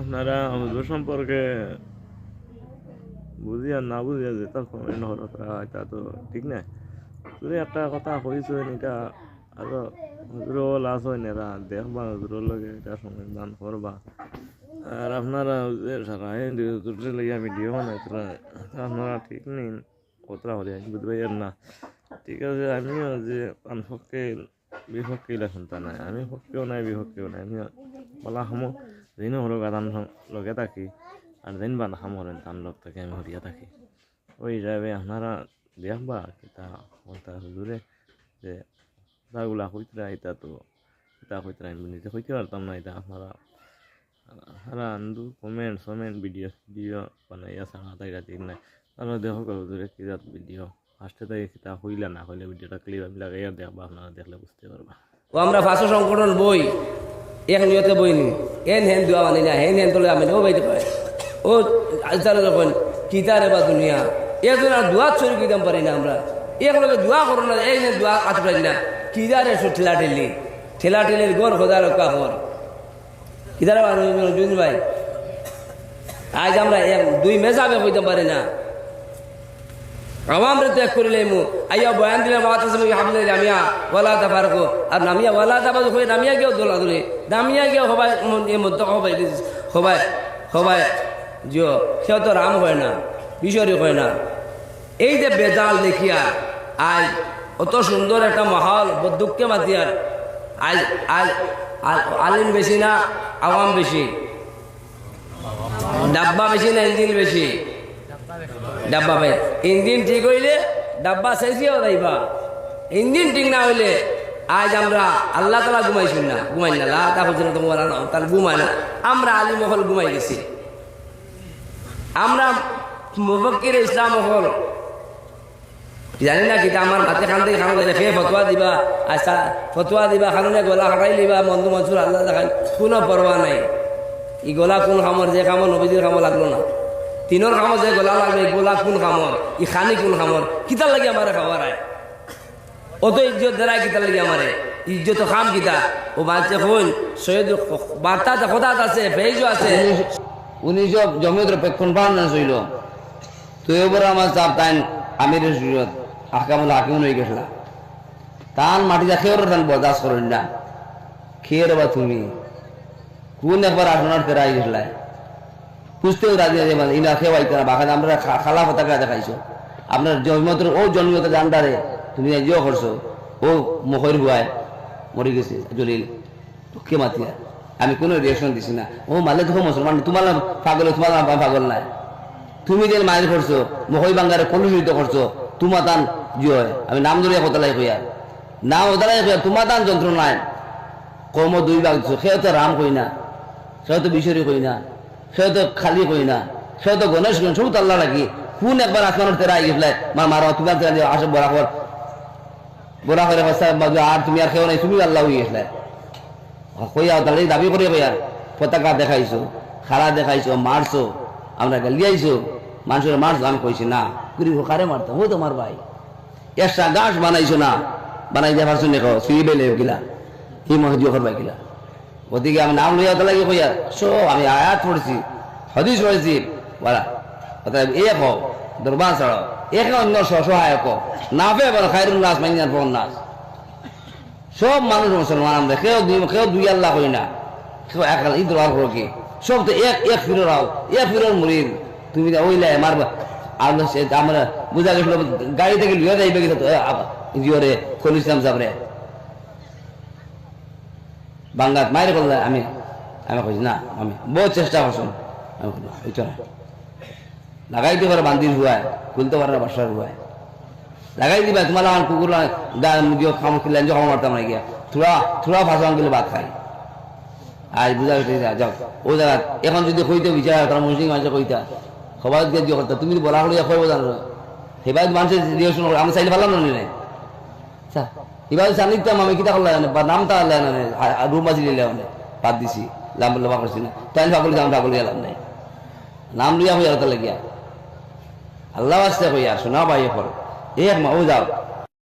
আপনারা হুজুর সম্পর্কে বুঝিয়া না বুঝিয়া যেটা কমেন্ট হরতরা এটা তো ঠিক নাই যদি একটা কথা কইছেন এটা আরও হুজুরও লাস হয় না দেখবা হুজুরের লগে এটা সমাধান করবা। আর আপনারা সারা হুজুরের লইয়া ভিডিও বানাইতরা আপনারা ঠিক নেই কতটা হলে আমি বুঝতে না। ঠিক আছে, আমিও যে আনপক্ষে বিপক্ষে শুনতা নাই, আমি পক্ষেও নাই বিপক্ষেও নাই আমি বলা সময় দিনও হলো গাদান লগে থাকি, আর দিন বা না হামরেন তান লোক থেকে আমি হরিয়া থাকি। ওই যাবে আপনারা দেখবা কিতা কথা হুজুরে যে তাগুলা কইতরা এটা তো এটা কইতরা আমি নিজে কইতে পারতাম না এটা আপনারা আপনারা আন্দু কমেন্ট সমেন্ট ভিডিও ভিডিও বানাইয়া সারা তাইরা ঠিক নাই। তারা দেখো হুজুরে কি জাত ভিডিও ফার্স্টে তাই কিতা হইলা না হইলে ভিডিওটা আমি লাগাইয়া দেখবা আপনারা দেখলে বুঝতে পারবা ও, আমরা ফাঁসো সংগঠন বই, এক নিয়তে বই নি। এন হেন দোয়া মানি না হেন হেন তোলে আমি ও বাইতে পারে ও আজকাল যখন কিতারে বা দুনিয়া এজন আর দোয়া চুরি কিতাম পারি না আমরা লোকে দোয়া করো না এই যে দোয়া কাটতে পারি না কিদারে সু ঠেলা ঠেলি ঠেলা ঠেলির গর খোদা রক্ষা কর কিদারে ভাই আজ আমরা এক দুই মেজাবে হইতে পারি না আওয়ামরে ত্যাগ করিলে মু। আইয়া বয়ান দিলে মাতা সবাই হাবলে নামিয়া, ওয়ালা তাবারকো আর নামিয়া, ওয়ালা তাবাজ হয়ে নামিয়া গিয়েও দোলা দোলে। নামিয়া গিয়ে হবাই মধ্যে হবাই হবাই হবাই জিও, সেও তো রাম হয় না, ঈশ্বরী হয় না। এই যে বেজাল দেখিয়া আজ অত সুন্দর একটা মহল বদুককে মাতিয়ার আজ আজ আলিম বেশি না, আওয়াম বেশি। ডাব্বা বেশি না ইঞ্জিন বেশি। ডাব্বা ভাই ইঞ্জিন ঠিক হইলে ডাব্বা শেষিও যাইবা। ইঞ্জিন ঠিক না হইলে আজ আমরা আল্লাহ তালা ঘুমাইছি না। ঘুমাই না। লা তার ঘুমায় না। আমরা আলী মহল ঘুমাই গেছি। আমরা মুফক্কির ইসলাম মহল। জানি না কিন্তু আমার হাতে খান থেকে খানো দেখে ফতোয়া দিবা। আচ্ছা ফতোয়া দিবা, খানুনে গলা হাঁটাই দিবা মন্দু মনসুর আল্লাহ দেখান, কোনো পরোয়া নাই। ই গলা কোন খামর, যে খামর নবীজির খামর লাগল না। তিনোর খামর যে গলা লাগবে, গলা কোন খামর ই খানি কোন খামর কিতার লাগে আমার খাবার আয় অত ইজ্জত দেরায় কিতার লাগে আমারে ইজ্জত খাম কিতা? ও বাচ্চা হইন সৈয়দ বার্তা কথা আছে ফেজও আছে। উনিশশো জমিয়তের পেক্ষণ পালন ছিল তো এবার আমার চাপ তাই আমিরের সুরত আকামুল হাকিম হয়ে গেছিল। তান মাটি যা খেয়ে তান বরদাস্ত করেন না খেয়ে বা তুমি, কোন একবার আসনার ফেরাই গেছিল পুষতেও রাজি আছে মানে ইনা খেয়ে পাইতে না বাখানে আমরা খালা পতাকা দেখাইছো আপনার জন্মতের ও জন্মতে জানদারে তুমি জিও করছ। ও মুখের বুয়ায় মরে গেছে, জলিল কে মাতিয়া আমি কোনো রিয়েকশন দিছি না। ও মালে দেখো মুসলমান তোমার না পাগল, তোমার না পাগল নাই। তুমি যে মায়ের করছ মহই বাঙ্গারে কলুষিত করছ তোমা তান জি হয় আমি নাম ধরিয়া কতলাই কইয়া। নাম ওদালাই কইয়া তোমা তান যন্ত্রণায় কর্ম দুই ভাগ সেও তো রাম কই না সেও তো বিশ্বরী কই না সেও তো খালি কই না। সেও তো গণেশ না, সব তো আল্লাহ লাগি। কোন একবার আসমানের তেরা আই গেছিলে মা মারা তুমি আর আসে বড়া কর বড়া করে আর তুমি আর কেউ নাই তুমি আল্লাহ হয়ে গেছিলে কইয়া তাহলে দাবি করিয়া কইয়া পতাকা দেখাইছো খাড়া দেখাইছো মারছো আমরা গালিয়াইছো মানুষের মারছো আমি কইছি না। গুরি কারে মারতো ও তোমার ভাই। একটা গাছ বানাইছো না। বানাই পারছ দেখো সুই বেলে গিলা হি মহদিও করবা গিলা। ওদিকে আমি নাম লইয়া তাহলে কইয়া সো আমি আয়াত পড়ছি, হদিস পড়েছি, বলা। অতএব এ কো দরবার ছাড়ো এক অন্য সহায়ক না পে বলো খাইরুল নাস, মাইনার ফোন নাস। সব মানুষ মুসলমান, আমরা কেউ দুই কেউ দুই আল্লাহ করি না। কেউ এক আল্লাহ, ঈদ করো কি? সব তো এক এক ফিরোর আও। এক ফিরোর মুরিদ। তুমি ওইলে মারবা আমরা আমরা বুঝা গেছিল, গাড়ি থেকে লিয়ে যাইবে কিন্তু জিওরে খোল ইসলাম সাবরে বাংলাত মায়ের করলে আমি আমি কইছি, না, আমি বহু চেষ্টা করছি আমি ওইটা না লাগাইতে পারে বান্দির হুয়ায় খুলতে পারে বাসার হুয়ায়। লাগাই দিবা, তোমার আমার কুকুর দিও খাম খেলে খাম মারতাম না গিয়া থোড়া থোড়া ভাষা গেলে ভাত খাই আজ বুঝা যাও। ও জায়গা, এখন যদি কইতে বিচার তারা মুসলিম মানুষে কইতা। সবাই দিয়ে দিও করতা তুমি বলা করিয়া কইব জানো। সেবাই মানুষের রিয়েকশন করে আমি চাইলে ভালো নি আচ্ছা এবার জানিতাম আমি কিতা করলাম বা নামটা আল্লাহ না রুম বাজি না বাদ দিছি, লাম লম্বা করছি না। তাই পাগল যাম পাগল গেলাম নাই। নাম লিয়া হইয়া লাগিয়া আল্লাহ আসতে কইয়া শোনা ভাই পর এক মা ও